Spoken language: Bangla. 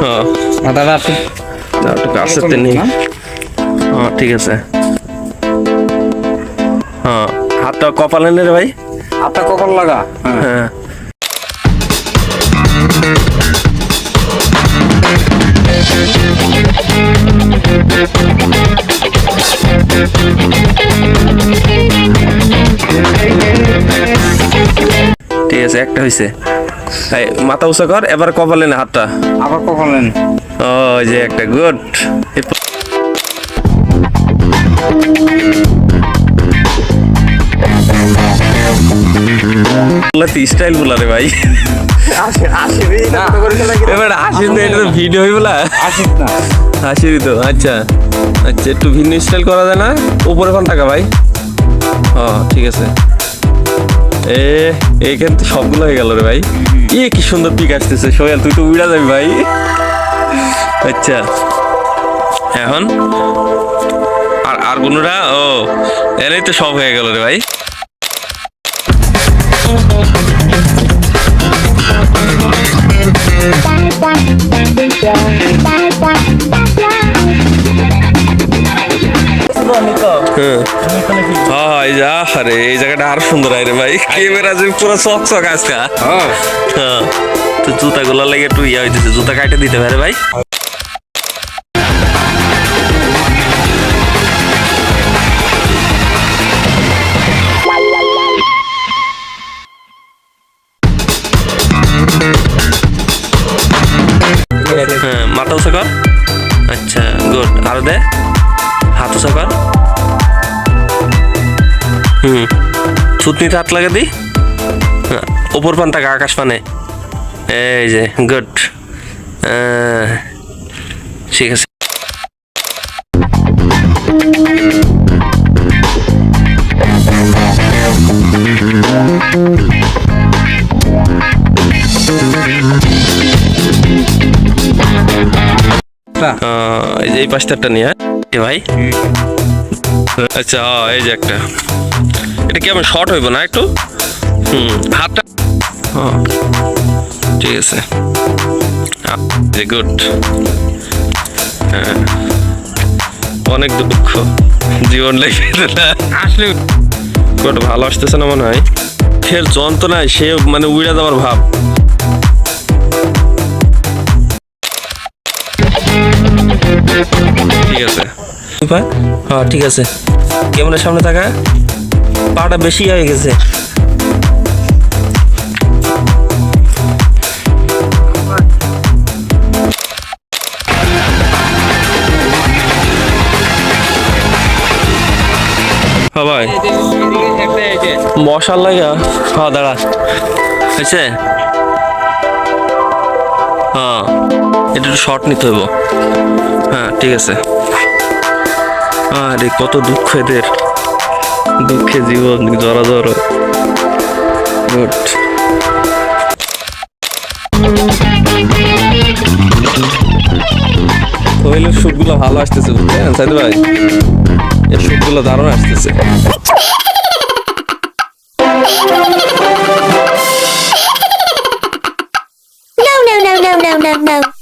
হ্যাঁ। মাথাটা একটু না, নেই। হ্যাঁ ঠিক আছে। হ্যাঁ হাতটা কপালে নে রে ভাই। হাতটা কপাল লাগা? হ্যাঁ। হ্যাঁ। ঠিক আছে একটা হয়েছে মাথা উঁচা কর এবার কপালে না হাতটা। আবার কপালে ও যে একটা গুড। স্টাইল বলা রে ভাই। না এবার তো এটা ভিডিও হইবলা আসিস না। হাসিরি তো আচ্ছা। আচ্ছা একটু ভিন্ন স্টাইল করা যায় না? উপরে কোন টাকা ভাই? ও ঠিক আছে। এ এইখান তো সবগুলো হয়ে গেল রে ভাই এ কি সুন্দর পিক আসতেছে সোহেল তুই তো উড়া যাবি ভাই আচ্ছা এখন আর আর কোনোটা ও এনেই তো সব হয়ে গেল রে ভাই হ্যাঁ হ্যাঁ এই যা আরে এই জায়গাটা আরও সুন্দর আরে ভাই। ক্যামেরা যে পুরো চক চক আজকে। হ্যাঁ। হ্যাঁ তো জুতা গুলো লাগে একটু ইয়া হইতেছে জুতা কাটে দিতে পারে ভাই। হ্যাঁ মাথা উঁচা কর। আচ্ছা গুড। আরও দে হাত উঁচা কর। হুম। থুতনিতে হাত লাগে দি? হ্যাঁ, উপর পান তাকা আকাশ পানে। এই যে গুড। ঠিক আছে। এই যে এই পাঁচটারটা নিয়ে এ ভাই। আচ্ছা এই যে একটা। এটা কি আমার শর্ট হইব না একটু? হুম হাতটা হ্যাঁ। ঠিক আছে। গুড হ্যাঁ। অনেক দুঃখ। জীবন লেগে আসলে কোট ভালো আসতেছে না মনে হয়? ফের যন্ত্রণায় সে মানে উড়ে যাওয়ার ভাব। ঠিক আছে। হ্যাঁ ঠিক আছে। ক্যামেরার সামনে থাকা? পাটা বেশি হয়ে গেছে। হ্যাঁ ভাই। একটা এই যে মশার লাগা। হ্যাঁ দাঁড়া। হয়েছে? হ্যাঁ এটা একটু শর্ট নিতে হইব। হ্যাঁ ঠিক আছে। আরে, কত দুঃখ এদের। দুঃখে জীবন জরা জর। গুড। কোয়েলের শুটগুলো ভালো আসতেছে বুঝছেন সাইদ ভাই? এই শুটগুলো দারুণ আসতেছে। No, no, no, no, no, no, no.